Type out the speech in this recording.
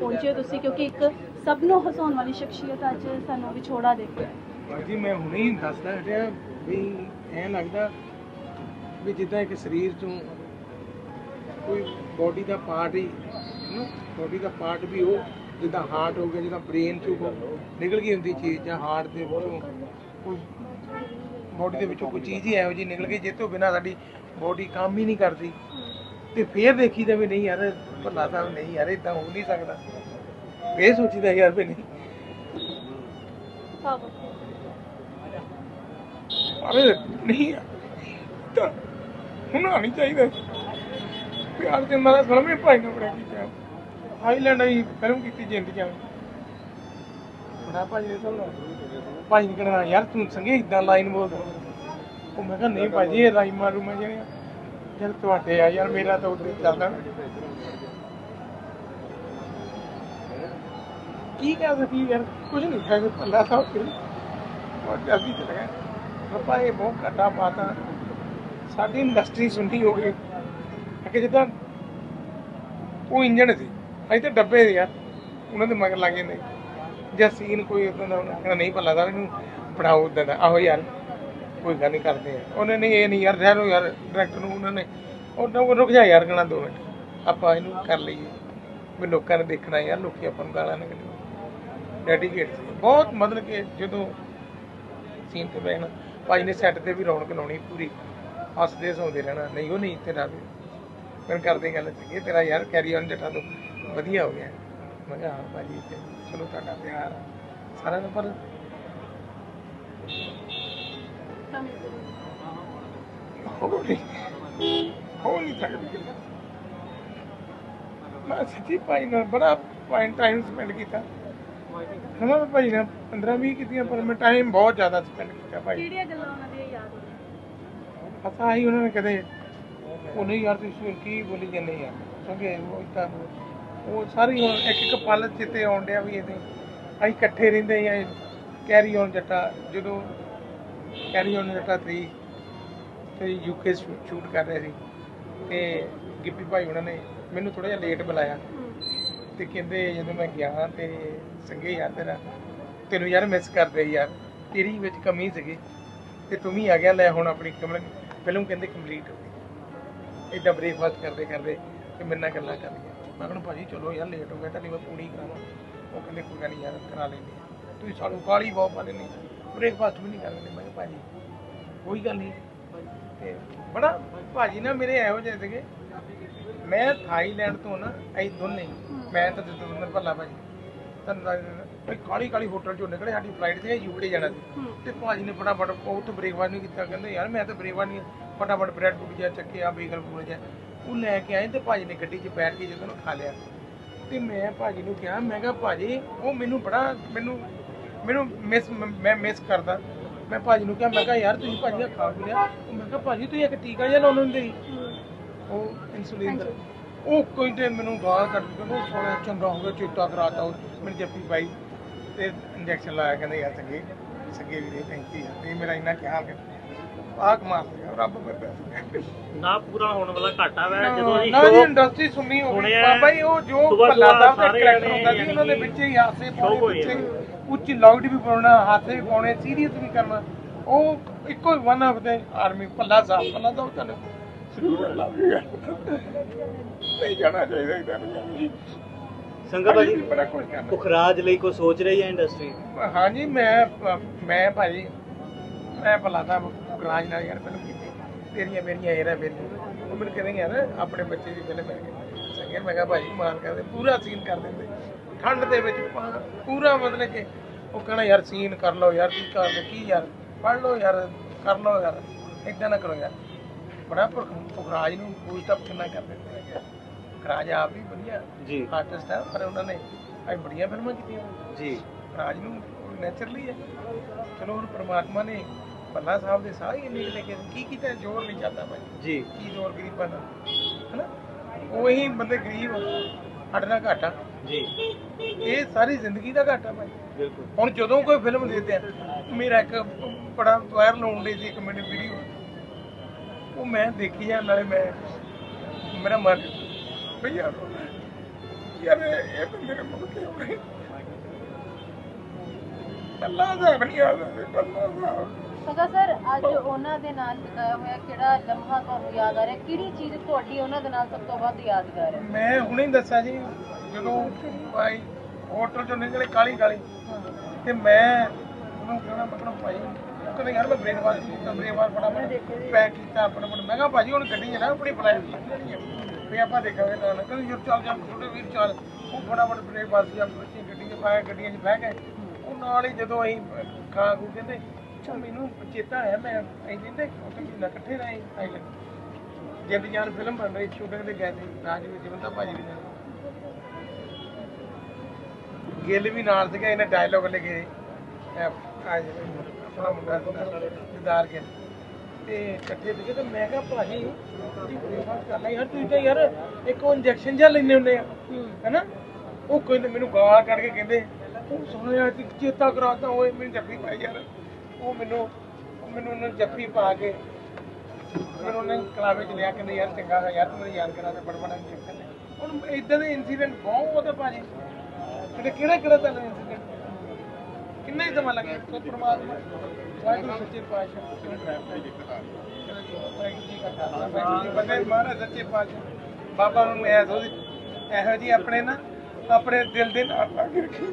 ਪਹੁੰਚੇ ਤੁਸੀਂ, ਕਿਉਂਕਿ ਇੱਕ ਸਭ ਨੂੰ ਹਸਾਉਣ ਵਾਲੀ ਸ਼ਖਸੀਅਤ ਅੱਜ ਸਾਨੂੰ ਵਿਛੋੜਾ ਦੇ ਕੇ ਬਾਜੀ, ਮੈਂ ਹੁਣੇ ਹੀ ਦੱਸਦਾ ਹਟਿਆ ਵੀ ਐਂ ਲੱਗਦਾ ਵੀ ਜਿੱਦਾਂ ਇੱਕ ਸਰੀਰ ਤੋਂ ਕੋਈ ਬੋਡੀ ਦਾ ਪਾਰਟ ਹੀ ਨਾ ਬੋਡੀ ਦਾ ਪਾਰਟ ਵੀ ਉਹ, ਜਿੱਦਾਂ ਹਾਰਟ ਹੋ ਗਿਆ, ਜਿੱਦਾਂ ਬ੍ਰੇਨ ਚੋਂ ਨਿਕਲ ਗਈ ਹੁੰਦੀ ਚੀਜ਼ ਜਾਂ ਹਾਰਟ ਦੇ ਵਿੱਚੋਂ ਕੋਈ ਬੋਡੀ ਦੇ ਵਿੱਚੋਂ ਕੋਈ ਚੀਜ਼ ਹੀ ਇਹੋ ਜਿਹੀ ਨਿਕਲ ਗਈ ਜਿਸ ਤੋਂ ਬਿਨਾਂ ਸਾਡੀ ਬੋਡੀ ਕੰਮ ਹੀ ਨਹੀਂ ਕਰਦੀ। ਤੇ ਫੇਰ ਦੇਖੀਦਾ ਵੀ ਨਹੀਂ ਯਾਰ ਭੱਲਾ ਸਾਹਿਬ ਨਹੀਂ ਯਾਰ ਇਦਾਂ ਹੋ ਨਹੀਂ ਸਕਦਾ। ਫੇਰ ਸੋਚੀਦਾ ਯਾਰ ਵੀ ਨਹੀਂ। ਅਰੇ ਨਹੀਂ ਤਾਂ ਹੁਣ ਨਹੀਂ ਚਾਹੀਦਾ। ਪਿਆਰ ਦੇ ਨਾਲ ਫਿਲਮੇ ਭਾਈ ਨੇ ਬੜਾ ਕੀਤਾ। ਹਾਈਲੈਂਡ ਆਈ ਫਿਲਮ ਕੀਤੀ ਜ਼ਿੰਦਗੀਆਂ ਬੜਾ ਭਾਈ ਨੇ ਸੁਣ ਭਾਈ ਨੇ ਕਹਿਣਾ ਯਾਰ ਤੂੰ ਸੰਗੇ ਇਦਾਂ ਲਾਈਨ ਬੋਲਦਾ? ਉਹ ਮੈਂ ਕਿਹਾ ਨਹੀਂ ਭਾਜੀ ਇਹ ਰਾਈ ਮਾਰੂ ਮੈਂ ਜਿਹੜੀਆਂ। ਯਾਰ ਤੁਹਾਡੇ ਆ ਯਾਰ ਮੇਰਾ ਤਾਂ ਉੱਤੇ ਚੱਲਦਾ ਕੀ ਕਹਿ ਸਕੀ ਯਾਰ? ਕੁਝ ਨਹੀਂ ਕਹਿ ਸਕਦਾ ਅੱਲਾ ਸਾਹਿਬ ਤੇ। ਬਹੁਤ ਜਲਦੀ ਚਲੇ ਗਏ। ਰੱਬਾ, ਇਹ ਬਹੁਤ ਘੱਟਾ ਪਾਤਾ। ਸਾਡੀ ਇੰਡਸਟਰੀ ਸੁੰਡੀ ਹੋ ਗਈ। ਕਿ ਜਿੱਦਾਂ ਉਹ ਇੰਜਣ ਸੀ, ਅਸੀਂ ਤਾਂ ਡੱਬੇ ਸੀ ਯਾਰ। ਉਹਨਾਂ ਦੇ ਮਗਰ ਲੱਗ ਜਾਂਦੇ। ਜਾਂ ਸੀਨ ਕੋਈ ਉਦਾਂ ਦਾ ਉਹਨਾਂ ਕਹਿੰਦਾ ਨਹੀਂ ਭੱਲਾ ਸਾਹਿਬ, ਇਹਨੂੰ ਬਣਾਓ ਉਦਾਂ ਦਾ। ਆਹੋ ਯਾਰ, ਕੋਈ ਗੱਲ ਨਹੀਂ ਕਰਦੇ ਆ। ਉਹਨੇ ਨਹੀਂ, ਇਹ ਨਹੀਂ ਯਾਰ ਠਹਿਰੋ ਯਾਰ, ਡਾਇਰੈਕਟਰ ਨੂੰ ਉਹਨਾਂ ਨੇ। ਉਹਨਾਂ ਨੂੰ ਰੁਕ ਜਾ ਯਾਰ ਕਹਣਾ ਦੋ ਮਿੰਟ। ਆਪਾਂ ਇਹਨੂੰ ਕਰ ਲਈਏ। ਵੀ ਲੋਕਾਂ ਨੇ ਦੇਖਣਾ ਯਾਰ, ਲੋਕੀ ਆਪਾਂ ਨੂੰ ਗਾਲਾਂ ਨਾ ਕੱਢਣ। ਡੈਡੀਕੇਟ ਸੀ। ਬਹੁਤ ਮਤਲਬ ਕਿ ਜਦੋਂ ਸੀਨ ਤੇ ਬੈਠਣਾ ਭਾਈ ਨੇ ਸੈੱਟ ਤੇ ਵੀ ਰੌਣਕ ਲਾਉਣੀ ਪੂਰੀ। ਹੱਸਦੇ ਸੌਂਦੇ ਰਹਿਣਾ। ਨਹੀਂ, ਉਹ ਨਹੀਂ ਤੇਰਾ ਵੀ ਫਿਰ ਕਰਦੇ ਗੱਲ ਸੀ ਤੇਰਾ ਯਾਰ ਕੈਰੀ ਔਨ ਜੱਟਾ ਤੋਂ ਵਧੀਆ ਹੋ ਗਿਆ। ਮੈਂ ਕਿਹਾ, ਹਾਂ ਭਾਜੀ ਚਲੋ ਤੁਹਾਡਾ ਪਿਆਰ ਸਾਰਿਆਂ ਨੂੰ ਪਰ ਹੋ ਨਹੀਂ। ਹੋ ਮੈਂ ਸੱਚੀ ਭਾਈ ਨਾਲ ਬੜਾ ਪੁਆਇੰਟ ਟਾਈਮ ਸਪੈਂਡ ਕੀਤਾ। ਹਨਾ ਮੈਂ ਭਾਈ ਨਾਲ 15 20 ਕੀਤੀਆਂ ਪਰ ਮੈਂ ਟਾਈਮ ਬਹੁਤ ਜ਼ਿਆਦਾ ਸਪੈਂਡ ਕੀਤਾ ਭਾਈ। ਕਿਹੜੀਆਂ ਗੱਲਾਂ ਉਹਨਾਂ ਦੀਆਂ ਯਾਦ ਹੋਣੀਆਂ ਪਤਾ ਹੀ ਉਹਨਾਂ ਨੇ ਕਦੇ ਉਹ ਨਹੀਂ ਯਾਰ ਤੁਸੀਂ ਕੀ ਬੋਲੀ ਜਾਂਦੇ ਯਾਰ? ਕਿਉਂਕਿ ਉਹ ਤਾਂ ਉਹ ਸਾਰੀ ਹੁਣ ਇੱਕ ਇੱਕ ਪਲ ਚਿੱਤੇ ਆਉਣ ਡਿਆ ਵੀ ਇਹਦੇ। ਅਸੀਂ ਇਕੱਠੇ ਰਹਿੰਦੇ ਆ ਕੈਰੀ ਔਨ ਜੱਟਾ ਜਦੋਂ ਕੈਰੀ ਔਨ ਜੱਟਾ 3 ਤੇ ਯੂਕੇ ਸ਼ੂਟ ਕਰ ਰਹੇ ਸੀ। ਤੇ ਗਿੱਪੀ ਭਾਈ ਉਹਨਾਂ ਨੇ ਮੈਨੂੰ ਥੋੜਾ ਜਿਹਾ ਲੇਟ ਬੁਲਾਇਆ। ਤੇ ਕਹਿੰਦੇ ਜਦੋਂ ਮੈਂ ਗਿਆ ਤੇ ਸੰਗੇ ਯਾਰ ਤੇਰਾ, ਤੈਨੂੰ ਯਾਰ ਮਿਸ ਕਰਦੇ ਯਾਰ, ਤੇਰੀ ਵਿੱਚ ਕਮੀ ਸੀਗੀ ਤੇ ਤੂੰ ਵੀ ਆ ਗਿਆ, ਲੈ ਹੁਣ ਆਪਣੀ ਕਮਲ, ਫਿਲਮ ਕਹਿੰਦੇ ਕੰਪਲੀਟ ਹੋ ਗਈ। ਇਦਾਂ ਬ੍ਰੇਕਫਾਸਟ ਕਰਦੇ ਕਰਦੇ ਤੇ ਮੇਰੇ ਨਾਲ ਗੱਲਾਂ ਕਰ ਲਈਆਂ ਮੈਂ ਕਹਿੰਦਾ ਭਾਜੀ ਚਲੋ ਯਾਰ ਲੇਟ ਹੋ ਗਿਆ ਤਾਂ ਨਹੀਂ ਮੈਂ ਪੂਰੀ ਕਰਾਵਾਂ। ਉਹ ਕਹਿੰਦੇ ਕੋਈ ਗੱਲ ਨਹੀਂ ਯਾਰ, ਕਰਾ ਲੈਂਦੇ ਤੁਸੀਂ ਸਾਨੂੰ ਕਾਲੀ ਬਹੁਤ ਪਾ ਲੈਣੀ ਬ੍ਰੇਕਫਾਸਟ ਵੀ ਨਹੀਂ ਕਰ ਲੈਂਦੇ ਮੈਂ ਕਿਹਾ ਭਾਜੀ, ਕੋਈ ਗੱਲ ਨਹੀਂ ਤੇ ਬੜਾ ਭਾਜੀ ਨਾ ਮੇਰੇ ਇਹੋ ਜਿਹੇ ਸੀਗੇ। ਮੈਂ ਥਾਈਲੈਂਡ ਤੋਂ ਨਾ, ਅਸੀਂ ਦੋਨੇ ਮੈਂ ਤਾਂ ਜਤਿੰਦਰ ਭੱਲਾ ਭਾਜੀ ਤੁਹਾਨੂੰ ਦਿੰਦਾ ਕਾਲੀ ਕਾਲੀ ਹੋਟਲ ਚੋਂ ਨਿਕਲੇ ਸਾਡੀ ਫਲਾਈਟ ਸੀ ਯੂਕੇ ਜਾਣਾ ਸੀ। ਤੇ ਭਾਜੀ ਨੇ ਫਟਾਫਟ ਉਹ ਤੋਂ ਬ੍ਰੇਕਫਾਸਟ ਨਹੀਂ ਕੀਤਾ ਕਹਿੰਦੇ ਯਾਰ ਮੈਂ ਤਾਂ ਬ੍ਰੇਕਫਾਸਟ ਨਹੀਂ ਫਟਾਫਟ ਬ੍ਰੈਡ ਬੁੱਡ ਜਿਹਾ ਚੱਕਿਆ ਬੇਗਲ ਬੂਲ ਜਿਹਾ। ਉਹ ਲੈ ਕੇ ਆਏ ਤੇ ਭਾਜੀ ਨੇ ਗੱਡੀ 'ਚ ਬੈਠ ਕੇ ਜਦੋਂ ਖਾ ਲਿਆ। ਤੇ ਮੈਂ ਭਾਜੀ ਨੂੰ ਕਿਹਾ ਮੈਂ ਕਿਹਾ ਭਾਜੀ ਉਹ ਮੈਨੂੰ ਬੜਾ ਮੈਨੂੰ ਮੈਨੂੰ ਮਿਸ ਮੈਂ ਮਿਸ ਕਰਦਾ। ਮੈਂ ਭਾਜੀ ਨੂੰ ਕਿਹਾ ਮੈਂ ਕਿਹਾ ਯਾਰ ਤੁਸੀਂ ਭਾਜੀ ਆਹ ਖਾ ਲਿਆ। ਮੈਂ ਕਿਹਾ ਭਾਜੀ ਤੁਸੀਂ ਇੱਕ ਟੀਕਾ ਜਿਹਾ ਲਾਉਣ ਸੀ ਉਹ ਇਨਸੂਲਿਨ ਦਾ। ਉਹ ਤੇ ਮੈਨੂੰ ਗਾਲ ਕੱਢ ਕੇ ਉਹ ਸੋਹਣਾ ਚੰਗਾ ਹੋ ਗਿਆ ਚਿੱਟਾ ਕਰਾਤਾ ਉਹ। ਮੈਨੂੰ ਜੱਫੀ ਪਾਈ ਤੇ ਇੰਜੈਕਸ਼ਨ ਲਾਇਆ ਕਹਿੰਦੇ ਯਾਰ ਸੰਗੇ ਸੰਗੇ ਵੀਰੇ ਥੈਂਕ ਯੂ ਯਾਰ। ਤੇ ਮੇਰਾ ਇੰਨਾ ਖਿਆਲ ਕਰ ਆਕ ਮਾਰ ਲਿਆ ਰੱਬ ਮੇਰੇ ਨਾ ਪੂਰਾ ਹੋਣ ਵਾਲਾ ਘਾਟਾ ਵੈ ਜਦੋਂ ਅਸੀਂ ਨਾ ਜੀ ਇੰਡਸਟਰੀ ਸੁਣੀ ਹੋ ਗਈ ਬਾਬਾ ਜੀ ਉਹ ਜੋ ਭੱਲਾ ਸਾਹਿਬ ਦਾ ਕਰੈਕਟਰ ਹੁੰਦਾ ਸੀ ਉਹਨਾਂ ਦੇ ਵਿੱਚ ਹੀ ਹਾਸੇ ਪਾਉਣੇ ਪਿੱਛੇ ਉੱਚੀ ਲਾਊਡ ਵੀ ਪਾਉਣਾ ਹਾਸੇ ਵੀ ਪਾਉਣੇ ਸੀਰੀਅਸ ਵੀ ਕਰਨਾ। ਉਹ ਇੱਕੋ ਹੀ ਵਨ ਆਫ ਦੇ ਆਰਮੀ ਭੱਲਾ ਸਾਹਿਬ ਭੱਲਾ ਸਾਹਿਬ ਲਾਵੇਗਾ ਨਹੀਂ ਜਾਣਾ ਚਾਹੀਦਾ ਇਦਾਂ ਨਹੀਂ ਸੰਗਤ ਭਾਜੀ ਬੜਾ ਕੁਝ ਕਰਨਾ ਪੁਖਰਾਜ ਲਈ ਕੋਈ ਸੋਚ ਰਹੀ ਹੈ ਇੰਡਸਟਰੀ ਹਾਂਜੀ ਮੈਂ ਮੈਂ ਭਾਜੀ ਮੈਂ ਭੱਲਾ ਸਾਹਿਬ ਗਰਾਜ ਨਾਲ ਯਾਰ ਫਿਲਮ ਕੀਤੀ। ਤੇਰੀਆਂ ਮੇਰੀਆਂ ਇਹਰਾ ਮੇਰੀਆਂ। ਉਹ ਮੈਨੂੰ ਕਹਿੰਦੇ ਯਾਰ ਆਪਣੇ ਬੱਚੇ ਦੀ ਫਿਲਮ ਹੈ ਸੰਗੇ ਮੈਂ ਕਿਹਾ ਭਾਜੀ ਮਾਰ ਕਰਦੇ ਪੂਰਾ ਸੀਨ ਕਰ ਦਿੰਦੇ। ਠੰਡ ਦੇ ਵਿੱਚ ਪੂਰਾ ਮਤਲਬ ਕਿ ਉਹ ਕਹਣਾ ਯਾਰ ਸੀਨ ਕਰ ਲਓ ਯਾਰ ਕੀ ਕਰ ਕੀ ਯਾਰ? ਪੜ ਲਓ ਯਾਰ ਕਰ ਲਓ ਯਾਰ। ਇਦਾਂ ਨਾ ਕਰੋ ਯਾਰ। ਬੜਾ ਪੁਖਰਾਜ ਨੂੰ ਅਪ ਕਿੰਨਾ ਕਰ ਦਿੰਦੇ ਹੈਗੇ ਖਰਾਜ ਆਪ ਵੀ ਵਧੀਆ ਜੀ। ਆਰਟਿਸਟ ਹੈ ਪਰ ਉਹਨਾਂ ਨੇ ਅੱਜ ਬੜੀਆਂ ਫਿਲਮਾਂ ਕੀਤੀਆਂ। ਜੀ। ਰਾਜ ਨੂੰ ਨੇਚਰਲੀ ਹੈ। ਚਲੋ ਹੁਣ ਪ੍ਰਮਾਤਮਾ ਨੇ ਭੱਲਾ ਸਾਹਿਬ ਦੇ ਸਾਹ ਹੀ ਇੰਨੇ ਕੁ ਲੈ ਕੇ ਕੀ ਕੀਤਾ ਜ਼ੋਰ ਨਹੀਂ ਚੱਲਦਾ ਭਾਈ। ਜੀ। ਕੀ ਜ਼ੋਰ ਗਰੀਬਾਂ ਦਾ ਹਨਾ? ਉਹੀ ਬੰਦੇ ਗਰੀਬ ਸਾਡੇ ਨਾਲ ਘਾਟਾ। ਜੀ। ਇਹ ਸਾਰੀ ਜ਼ਿੰਦਗੀ ਦਾ ਘਾਟਾ ਭਾਈ। ਬਿਲਕੁਲ। ਹੁਣ ਜਦੋਂ ਕੋਈ ਫਿਲਮ ਦੇਖਦੇ ਆ ਮੇਰਾ ਇੱਕ ਬੜਾ ਵਾਇਰਲ ਹੋਣ ਦੀ ਸੀ ਇੱਕ ਮਿੰਟ ਵੀਡੀਓ ਉਹ ਮੈਂ ਦੇਖੀ ਜਾਂ ਨਾਲੇ ਮੈਂ ਮੇਰਾ ਮਨ ਭਈਆ ਯਾਰ ਇਹ ਤਾਂ ਮੇਰੇ ਮੁੰਡੇ ਤੇ ਹੋਣੇ ਅੱਲਾ ਦਾ ਬਣੀ ਆ ਅੱਲਾ ਦਾ ਸਗਾ ਸਰ ਅੱਜ ਉਹਨਾਂ ਦੇ ਨਾਲ ਬਿਤਾਇਆ ਹੋਇਆ ਕਿਹੜਾ ਲਮਹਾ ਤੁਹਾਨੂੰ ਯਾਦ ਆ ਰਿਹਾ? ਕਿਹੜੀ ਚੀਜ਼ ਤੁਹਾਡੀ ਉਹਨਾਂ ਦੇ ਨਾਲ ਸਭ ਤੋਂ ਵੱਧ ਯਾਦਗਾਰ ਹੈ? ਮੈਂ ਹੁਣੇ ਹੀ ਦੱਸਿਆ ਜੀ ਜਦੋਂ ਭਾਈ ਹੋਟਲ ਚੋਂ ਨਿਕਲੇ ਕਾਲੀ ਕਾਲੀ ਤੇ ਮੈਂ ਉਹਨੂੰ ਕਹਿਣਾ ਮਤਲਬ ਭਾਈ ਉਹ ਯਾਰ ਮੈਂ ਬ੍ਰੇਕਫਾਸਟ ਕੀਤਾ ਬ੍ਰੇਕਫਾਸਟ ਬੜਾ ਪੈਕ ਕੀਤਾ, ਆਪਣਾ ਮੈਂ ਕਿਹਾ ਭਾਜੀ, ਹੁਣ ਗੱਡੀ 'ਚ ਆਪਣੀ ਫਲਾਈਟ ਲੈਣੀ ਹੈ ਵੀ ਆਪਾਂ ਦੇਖਾਂਗੇ ਨਾ ਕਹਿੰਦੇ ਯਾਰ ਚੱਲ ਚੱਲ, ਛੋਟੇ ਵੀਰ, ਚੱਲ। ਉਹ ਬੜਾ ਬ੍ਰੇਕਫਾਸਟ ਜਾਂ ਬੱਚੇ ਗੱਡੀ 'ਚ ਪਾਇਆ ਗੱਡੀਆਂ 'ਚ ਬਹਿ ਗਏ। ਉਹ ਨਾਲ ਹੀ ਜਦੋਂ ਅਸੀਂ ਖਾ ਖੂ ਕਹਿੰਦੇ ਉਹ ਮੈਨੂੰ ਚੇਤਾ ਆਇਆ, ਮੈਂ ਅਸੀਂ ਕਹਿੰਦੇ ਉੱਥੇ ਮਹੀਨਾ ਇਕੱਠੇ ਰਹੇ ਆਈਲੈਂਡ ਜਿੰਦ ਜਾਨ ਫਿਲਮ ਬਣ ਰਹੀ ਸ਼ੂਟਿੰਗ ਤੇ ਗਏ ਸੀ ਰਾਜਵੀਰ ਜੀਵਨ ਭਾਜੀ ਵੀ ਨਾਲ। ਗਿੱਲ ਵੀ ਨਾਲ ਸੀਗਾ, ਇਹਨੇ ਡਾਇਲੋਗ ਲਿਖੇ ਆ ਆਪਣਾ ਮੁੰਡਾ ਦਿਦਾਰ ਕੇ ਤੇ ਇਕੱਠੇ ਸੀਗੇ ਤੇ ਮੈਂ ਕਿਹਾ, ਭਾਜੀ, ਤੁਸੀਂ ਬ੍ਰੇਕਫਾਸਟ ਕਰਨਾ ਯਾਰ, ਤੁਸੀਂ ਤਾਂ ਯਾਰ ਇੱਕ ਉਹ ਇੰਜੈਕਸ਼ਨ ਜਿਹਾ ਲੈਂਦੇ ਹੁੰਦੇ ਆ, ਹੈਨਾ? ਉਹ ਕਹਿੰਦੇ ਮੈਨੂੰ ਗਾਲ ਕੱਢ ਕੇ ਕਹਿੰਦੇ ਉਹ ਸੁਣਿਆ ਕਿ ਚੇਤਾ ਕਰਾਤਾ ਓਏ ਮੈਨੂੰ ਜੱਫੀ ਪਾਈ ਯਾਰ। ਉਹ ਮੈਨੂੰ ਮੈਨੂੰ ਉਹਨਾਂ ਨੇ ਜੱਫੀ ਪਾ ਕੇ ਮੈਨੂੰ ਉਹਨੇ ਕਲਾਵੇ ਚ ਲਿਆ, ਕਹਿੰਦੇ, ਯਾਰ, ਚੰਗਾ ਹੈ, ਯਾਰ, ਤੂੰ ਮੈਨੂੰ ਯਾਦ ਕਰਾ ਦੇ, ਬੜ ਬੜਾ ਇੰਜੈਕਸ਼ਨ ਹੁਣ ਇਦਾਂ ਦੇ ਇਨਸੀਡੈਂਟ ਬਹੁਤ ਆ ਭਾਜੀ ਕਿਹੜਾ ਕਿਹੜਾ ਕਿਹੜਾ ਤੁਹਾਨੂੰ ਇਨਸੀਡੈਂਟ ਕਿੰਨਾ ਹੀ ਸਮਾਂ ਲੱਗਿਆ? ਸੋ ਪ੍ਰਮਾਤਮਾ ਵਾਹਿਗੁਰੂ ਸੱਚੇ ਪਾਤਸ਼ਾਹ ਵਾਹਿਗੁਰੂ ਜੀ ਕਾ ਖਾਲਸਾ ਵਾਹਿਗੁਰੂ ਜੀ ਕੀ ਫਤਿਹ। ਮਹਾਰਾਜ ਸੱਚੇ ਪਾਤਸ਼ਾਹ ਬਾਬਾ ਨੂੰ ਮੈਂ ਇਹੋ ਜਿਹੀ ਆਪਣੇ ਨਾ ਆਪਣੇ ਦਿਲ ਦੇ ਨਾਲ ਲਾ ਕੇ ਰੱਖੀ।